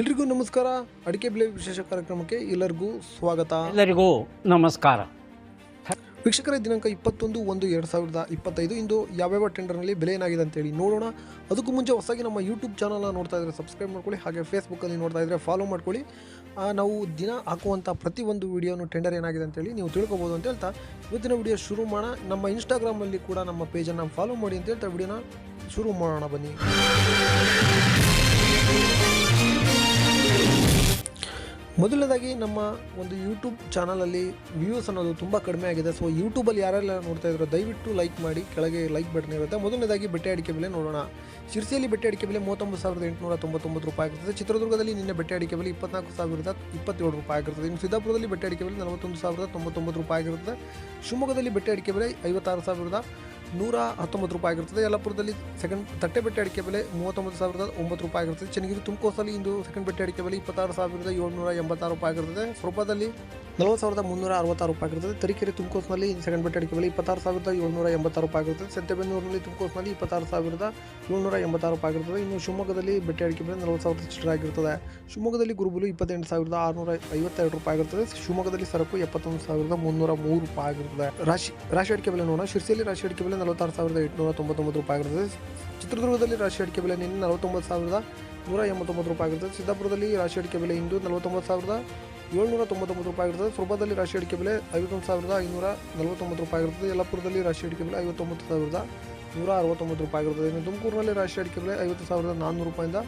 ಎಲ್ರಿಗೂ ನಮಸ್ಕಾರ. ಅಡಿಕೆ ಬೆಲೆ ವಿಶೇಷ ಕಾರ್ಯಕ್ರಮಕ್ಕೆ ಎಲ್ಲರಿಗೂ ಸ್ವಾಗತ. ಎಲ್ಲರಿಗೂ ನಮಸ್ಕಾರ. ವೀಕ್ಷಕರ ದಿನಾಂಕ ಇಪ್ಪತ್ತೊಂದು ಒಂದು ಎರಡು ಸಾವಿರದ ಇಪ್ಪತ್ತೈದು. ಇಂದು ಯಾವ್ಯಾವ ಟೆಂಡರ್ನಲ್ಲಿ ಬೆಲೆ ಏನಾಗಿದೆ ಅಂತೇಳಿ ನೋಡೋಣ. ಅದಕ್ಕೂ ಮುಂಚೆ ಹೊಸದಾಗಿ ನಮ್ಮ ಯೂಟ್ಯೂಬ್ ಚಾನಲ್ನ ನೋಡ್ತಾ ಇದ್ರೆ ಸಬ್ಸ್ಕ್ರೈಬ್ ಮಾಡ್ಕೊಳ್ಳಿ ಹಾಗೆ ಫೇಸ್ಬುಕ್ಕಲ್ಲಿ ನೋಡ್ತಾ ಇದ್ರೆ ಫಾಲೋ ಮಾಡ್ಕೊಳ್ಳಿ. ನಾವು ದಿನ ಹಾಕುವಂಥ ಪ್ರತಿಯೊಂದು ವಿಡಿಯೋನು ಟೆಂಡರ್ ಏನಾಗಿದೆ ಅಂತೇಳಿ ನೀವು ತಿಳ್ಕೊಬೋದು ಅಂತ ಹೇಳ್ತಾ. ಇವತ್ತಿನ ವಿಡಿಯೋ ಶುರು ಮಾಡೋಣ. ನಮ್ಮ ಇನ್ಸ್ಟಾಗ್ರಾಮಲ್ಲಿ ಕೂಡ ನಮ್ಮ ಪೇಜನ್ನು ಫಾಲೋ ಮಾಡಿ ಅಂತ ಹೇಳ್ತಾ. ವಿಡಿಯೋನ ಶುರು ಮಾಡೋಣ ಬನ್ನಿ. ಮೊದಲನೇದಾಗಿ ನಮ್ಮ ಒಂದು ಯೂಟ್ಯೂಬ್ ಚಾನಲಲ್ಲಿ ವ್ಯೂಸ್ ಅನ್ನೋದು ತುಂಬ ಕಡಿಮೆ ಆಗಿದೆ. ಸೊ ಯೂಟ್ಯೂಬಲ್ಲಿ ಯಾರೆಲ್ಲ ನೋಡ್ತಾ ಇದ್ರು ದಯವಿಟ್ಟು ಲೈಕ್ ಮಾಡಿ, ಕೆಳಗೆ ಲೈಕ್ ಬಟನ್ ಇರುತ್ತೆ. ಮೊದಲನೇದಾಗಿ ಬೆಟ್ಟೆ ಅಡಿಕೆ ಬೆಲೆ ನೋಡೋಣ. ಶಿರ್ಸಿಯಲ್ಲಿ ಬೆಟ್ಟೆ ಅಡಿಕೆ ಬೆಲೆ ಮೂವತ್ತೊಂಬತ್ತು ಸಾವಿರದ ಎಂಟುನೂರ ತೊಂಬತ್ತೊಂಬತ್ತು ರೂಪಾಯಿ ಆಗಿರ್ತದೆ. ಚಿತ್ರದುರ್ಗದಲ್ಲಿ ನಿನ್ನೆ ಬೆಟ್ಟೆ ಅಡಿಕೆ ಬೆಲೆ ಇಪ್ಪತ್ನಾಲ್ಕು ಸಾವಿರದ ಇಪ್ಪತ್ತೇಳು ರೂಪಾಯಿ ಆಗಿರ್ತದೆ. ಇನ್ನು ಸಿದ್ದಾಪುರದಲ್ಲಿ ಬೆಟ್ಟೆ ಅಡಿಕೆ ಬೆಲೆ ನಲವತ್ತೊಂದು ಸಾವಿರದ ತೊಂಬತ್ತೊಂಬತ್ತು ರೂಪಾಯಿ ಆಗಿರ್ತದೆ. ಶಿವಮೊಗ್ಗದಲ್ಲಿ ಬೆಟ್ಟೆ ಅಡಿಕೆ ಬೆಲೆ ಐವತ್ತಾರು ಸಾವಿರದ ನೂರ ಹತ್ತೊಂಬತ್ತು ರೂಪಾಯಿ ಆಗಿರ್ತದೆ ಯಲ್ಲಾಪುರದಲ್ಲಿ ಸೆಕೆಂಡ್ ತಟ್ಟೆ ಬೆಟ್ಟೆ ಅಡಿಕೆ ಬೆಲೆ ಮೂವತ್ತೊಂಬತ್ತು ಸಾವಿರದ ಒಂಬತ್ತು ರೂಪಾಯಿ ಆಗಿರ್ತದೆ ಚನ್ನಗಿರಿ ತುಮಕೂಸಲ್ಲಿ ಇಂದು ಸೆಕೆಂಡ್ ಬೆಟ್ಟೆ ಅಡಿಕೆ ಬೆಲೆ ಇಪ್ಪತ್ತಾರು ಸಾವಿರದ ಏಳ್ನೂರ ಎಂಬತ್ತಾರು ರೂಪಾಯಿ ಆಗಿರ್ತದೆ ಸ್ವರೂಪದಲ್ಲಿ ನಲವತ್ತು ಸಾವಿರದ ಮುನ್ನೂರ ಅರವತ್ತಾರು ರೂಪಾಯಿ ಆಗಿರ್ತದೆ ತರೀಕೆರೆ ತುಮಕೂರಿನಲ್ಲಿ ಸೆಕೆಂಡ್ ಬೆಟ್ಟೆ ಅಡಿಕೆ ಬೆಲೆ ಇಪ್ಪತ್ತಾರು ಸಾವಿರದ ಏಳ್ನೂರ ಎಂಬತ್ತಾರು ರೂಪಾಯಿ ಆಗಿರ್ತದೆ ಸಂತೆಬೆನ್ನೂರಿನಲ್ಲಿ ತುಮಕೂರಿನಲ್ಲಿ ಇಪ್ಪತ್ತಾರು ಸಾವಿರದ ಏಳ್ನೂರ ಎಂಬತ್ತಾರು ರೂಪಾಯಿ ಆಗಿರ್ತದೆ ಇನ್ನು ಶಿವಮೊಗ್ಗದಲ್ಲಿ ಬೆಟ್ಟೆ ಅಡಿಕೆ ಬೆಲೆ ನಲವತ್ತು ಸಾವಿರದ ಚಿಲ್ಲರೆ ಆಗಿರ್ತದೆ ಶಿವಮೊಗ್ಗದಲ್ಲಿ ಗುರುಬುಲು ಇಪ್ಪತ್ತೆಂಟು ಸಾವಿರದ ಆರುನೂರ ಐವತ್ತೆರಡು ರೂಪಾಯಿ ಆಗಿರ್ತದೆ ಶಿವಮೊಗ್ಗದಲ್ಲಿ ಸರಕು ಎಪ್ಪತ್ತೊಂದು ಸಾವಿರದ ಮುನ್ನೂರ ಮೂರು ರೂಪಾಯಿ ಆಗಿರ್ತದೆ ರಾಶಿ ರಾಶಿ ಅಡಿಕೆ ಬೆಲೆ ನೋಡೋಣ. ಶಿರ್ಸಿಯಲ್ಲಿ ರಾಶಿ ಅಡಿಕೆ ಬೆಲೆ ನಲವತ್ತಾರು ಸಾವಿರದ ಎಂಟುನೂರ ತೊಂಬತ್ತೊಂಬತ್ತು ರೂಪಾಯಿ ಆಗಿರುತ್ತದೆ. ಚಿತ್ರದುರ್ಗದಲ್ಲಿ ರಾಶಿ ಅಡಿಕೆ ಬೆಲೆ ನಿನ್ನೆ ನಲವತ್ತೊಂಬತ್ತು ಸಾವಿರದ ನೂರ ಎಂಬತ್ತೊಂಬತ್ತು ರೂಪಾಯಿ ಆಗಿರುತ್ತದೆ. ಸಿದ್ದಾಪುರದಲ್ಲಿ ರಾಶಿ ಅಡಿಕೆ ಬೆಲೆ ಇಂದು ನಲವತ್ತೊಂಬತ್ತು ಸಾವಿರದ ಏಳ್ನೂರ ತೊಂಬತ್ತೊಂಬತ್ತು ರೂಪಾಯಿ ಆಗಿರುತ್ತದೆ. ಸುರಭದಲ್ಲಿ ರಾಶಿ ಅಡಿಕೆ ಬೆಲೆ ಐವತ್ತೊಂದು ಸಾವಿರದ ಐನೂರ ನಲವತ್ತೊಂಬತ್ತು ರೂಪಾಯಿ ಆಗಿರುತ್ತದೆ. ಯಲ್ಲಾಪುರದಲ್ಲಿ ರಾಶಿ ಅಡಿಕೆ ಬೆಲೆ ಐವತ್ತೊಂಬತ್ತು ಸಾವಿರದ ನೂರ ಅರವತ್ತೊಂಬತ್ತು ರೂಪಾಯಿ ಆಗಿರುತ್ತದೆ. ಇನ್ನು ತುಮಕೂರಿನಲ್ಲಿ ರಾಶಿ ಅಡಿಕೆ ಬೆಲೆ ಐವತ್ತು ಸಾವಿರದ ನಾನ್ನೂರು ರೂಪಾಯಿಂದ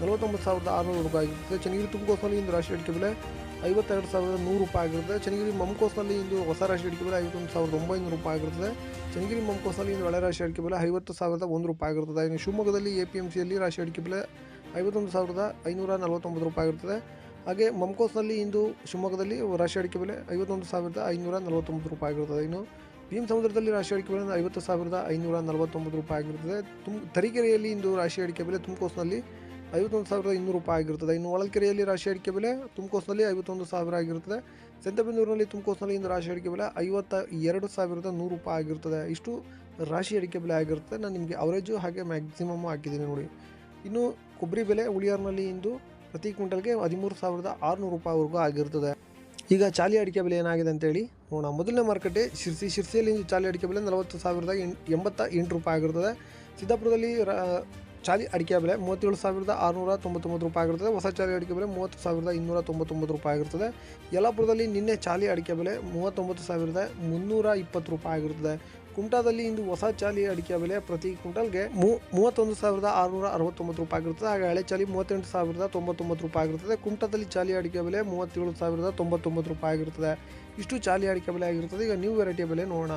ನಲವತ್ತೊಂಬತ್ತು ಸಾವಿರದ ಆರುನೂರು ರೂಪಾಯಿ ಆಗಿರುತ್ತದೆ. ಚನ್ನಗಿರಿ ತುಮಕೋಸ್ನಲ್ಲಿ ಇಂದು ರಾಶಿ ಅಡಿಕೆ ಬೆಲೆ ಐವತ್ತೆರಡು ಸಾವಿರದ ನೂರು ರೂಪಾಯಿ ಆಗಿರ್ತದೆ ಚನ್ನಗಿರಿ ಮಮ್ಕೋಸ್ನಲ್ಲಿ ಇಂದು ಹೊಸ ರಾಶಿ ಅಡಿಕೆ ಬೆಲೆ ಐವತ್ತೊಂದು ಸಾವಿರದ ಒಂಬೈನೂರು ರೂಪಾಯಿ ಆಗಿರುತ್ತದೆ ಚನ್ನಗಿರಿ ಮಮ್ಕೋಸ್ನಲ್ಲಿ ಇಂದು ಹಳೆ ರಾಶಿ ಅಡಿಕೆ ಬೆಲೆ ಐವತ್ತು ಸಾವಿರದ ಒಂದು ರೂಪಾಯಿ ಆಗಿರುತ್ತದೆ ಇನ್ನು ಶಿವಮೊಗ್ಗದಲ್ಲಿ ಎ ಪಿ ಎಂ ಸಿಯಲ್ಲಿ ರಾಶಿ ಅಡಿಕೆ ಬೆಲೆ ಐವತ್ತೊಂದು ಸಾವಿರದ ಐನೂರ ನಲವತ್ತೊಂಬತ್ತು ರೂಪಾಯಿ ಆಗಿರ್ತದೆ. ಹಾಗೆ ಮಮ್ಕೋಸ್ನಲ್ಲಿ ಇಂದು ಶಿವಮೊಗ್ಗದಲ್ಲಿ ರಾಶಿ ಅಡಿಕೆ ಬೆಲೆ ಐವತ್ತೊಂದು ಸಾವಿರದ ಐನೂರ ನಲವತ್ತೊಂಬತ್ತು ರೂಪಾಯಿ ಆಗಿರ್ತದೆ. ಇನ್ನು ಭೀಮ್ ಸಮುದ್ರದಲ್ಲಿ ರಾಶಿ ಅಡಿಕೆ ಬೆಲೆ ಐವತ್ತು ಸಾವಿರದ ಐನೂರ ನಲವತ್ತೊಂಬತ್ತು ರೂಪಾಯಿ ಆಗಿರ್ತದೆ. ತುಮ್ ತರೀಕೆರೆಯಲ್ಲಿ ಇಂದು ರಾಶಿ ಅಡಿಕೆ ಬೆಲೆ ತುಮಕೋಸ್ನಲ್ಲಿ ಐವತ್ತೊಂದು ಸಾವಿರದ ಇನ್ನೂರು ರೂಪಾಯಿ ಆಗಿರುತ್ತದೆ ಇನ್ನು ಒಳಕೆರೆಯಲ್ಲಿ ರಾಶಿ ಅಡಿಕೆ ಬೆಲೆ ತುಮಕೋಸ್ನಲ್ಲಿ ಐವತ್ತೊಂದು ಸಾವಿರ ಆಗಿರುತ್ತದೆ ಸಂತೆಬೆನ್ನೂರಿನಲ್ಲಿ ತುಮಕೋಸ್ನಲ್ಲಿ ಇಂದು ರಾಶಿ ಅಡಿಕೆ ಬೆಲೆ ಐವತ್ತ ಎರಡು ಸಾವಿರದ ನೂರು ರೂಪಾಯಿ ಆಗಿರ್ತದೆ. ಇಷ್ಟು ರಾಶಿ ಅಡಿಕೆ ಬೆಲೆ ಆಗಿರುತ್ತೆ ನಾನು ನಿಮಗೆ ಅವರೇಜು ಹಾಗೆ ಮ್ಯಾಕ್ಸಿಮಮ್ ಹಾಕಿದ್ದೀನಿ ನೋಡಿ. ಇನ್ನು ಕೊಬ್ಬರಿ ಬೆಲೆ ಉಳಿಯಾರ್ನಲ್ಲಿ ಇಂದು ಪ್ರತಿ ಕ್ವಿಂಟಲ್ಗೆ ಹದಿಮೂರು ಸಾವಿರದ ಆರುನೂರು ರೂಪಾಯಿವರೆಗೂ ಆಗಿರ್ತದೆ. ಈಗ ಚಾಲಿ ಅಡಿಕೆ ಬೆಲೆ ಏನಾಗಿದೆ ಅಂತೇಳಿ ನೋಡೋಣ. ಮೊದಲನೇ ಮಾರುಕಟ್ಟೆ ಶಿರ್ಸಿ. ಶಿರ್ಸಿಯಲ್ಲಿ ಚಾಲಿ ಅಡಿಕೆ ಬೆಲೆ ನಲವತ್ತು ಸಾವಿರದ ಎಂಟು ಎಂಬತ್ತ ಎಂಟು ರೂಪಾಯಿ ಆಗಿರ್ತದೆ. ಸಿದ್ದಾಪುರದಲ್ಲಿ ಚಾಲಿ ಅಡಿಕೆ ಬೆಲೆ ಮೂವತ್ತೇಳು ಸಾವಿರದ ಆರುನೂರ ತೊಂಬತ್ತೊಂಬತ್ತು ರೂಪಾಯಿ ಆಗಿರ್ತದೆ ಹೊಸ ಚಾಲಿ ಅಡಿಕೆ ಬೆಲೆ ಮೂವತ್ತು ಸಾವಿರದ ಇನ್ನೂರ ತೊಂಬತ್ತೊಂಬತ್ತು ರೂಪಾಯಿ ಆಗಿರ್ತದೆ ಯಲ್ಲಾಪುರದಲ್ಲಿ ನಿನ್ನೆ ಚಾಲಿ ಅಡಿಕೆ ಬೆಲೆ ಮೂವತ್ತೊಂಬತ್ತು ಸಾವಿರದ ಮುನ್ನೂರ ಇಪ್ಪತ್ತು ರೂಪಾಯಿ ಆಗಿರ್ತದೆ ಕುಮಟಾದಲ್ಲಿ ಇಂದು ಹೊಸ ಚಾಲಿ ಅಡಿಕೆ ಬೆಲೆ ಪ್ರತಿ ಕ್ವಿಂಟಲ್ಗೆ ಮೂವತ್ತೊಂದು ಸಾವಿರದ ಆರುನೂರ ಅರವತ್ತೊಂಬತ್ತು ರೂಪಾಯಿ ಆಗಿರ್ತದೆ ಹಾಗೆ ಹಳೆ ಚಾಲಿ ಮೂವತ್ತೆಂಟು ಸಾವಿರದ ತೊಂಬತ್ತೊಂಬತ್ತು ರೂಪಾಯಿ ಆಗಿರ್ತದೆ ಕುಮಟಾದಲ್ಲಿ ಚಾಲಿ ಅಡಿಕೆ ಬೆಲೆ ಮೂವತ್ತೇಳು ಸಾವಿರದ ತೊಂಬತ್ತೊಂಬತ್ತು ರೂಪಾಯಿ ಆಗಿರ್ತದೆ ಇಷ್ಟು ಚಾಲಿ ಅಡಿಕೆ ಬೆಲೆ ಆಗಿರ್ತದೆ ಈಗ ನ್ಯೂ ವೆರೈಟಿ ಬೆಲೆ ನೋಡೋಣ.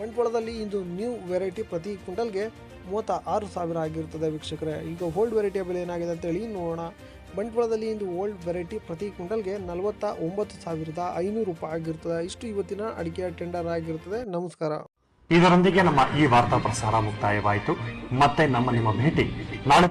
ಬಂಟ್ವಾಳದಲ್ಲಿ ಇಂದು ನ್ಯೂ ವೆರೈಟಿ ಪ್ರತಿ ಕ್ವಿಂಟಲ್ಗೆ ಮೂವತ್ತ ಆರು ಸಾವಿರ ಆಗಿರ್ತದೆ ವೀಕ್ಷಕರೇ. ಈಗ ಓಲ್ಡ್ ವೆರೈಟಿಯ ಬೆಲೆ ಏನಾಗಿದೆ ಅಂತೇಳಿ ನೋಡೋಣ. ಬಂಟ್ವಾಳದಲ್ಲಿ ಇಂದು ಓಲ್ಡ್ ವೆರೈಟಿ ಪ್ರತಿ ಕ್ವಿಂಟಲ್ಗೆ ನಲವತ್ತ ಒಂಬತ್ತು ಸಾವಿರದ ಐನೂರು ರೂಪಾಯಿ ಆಗಿರ್ತದೆ ಇಷ್ಟು ಇವತ್ತಿನ ಅಡಿಕೆಯ ಟೆಂಡರ್ ಆಗಿರ್ತದೆ ನಮಸ್ಕಾರ. ಇದರೊಂದಿಗೆ ನಮ್ಮ ಈ ವಾರ್ತಾ ಪ್ರಸಾರ ಮುಕ್ತಾಯವಾಯಿತು. ಮತ್ತೆ ನಮ್ಮ ನಿಮ್ಮ ಭೇಟಿ ನಾಳೆ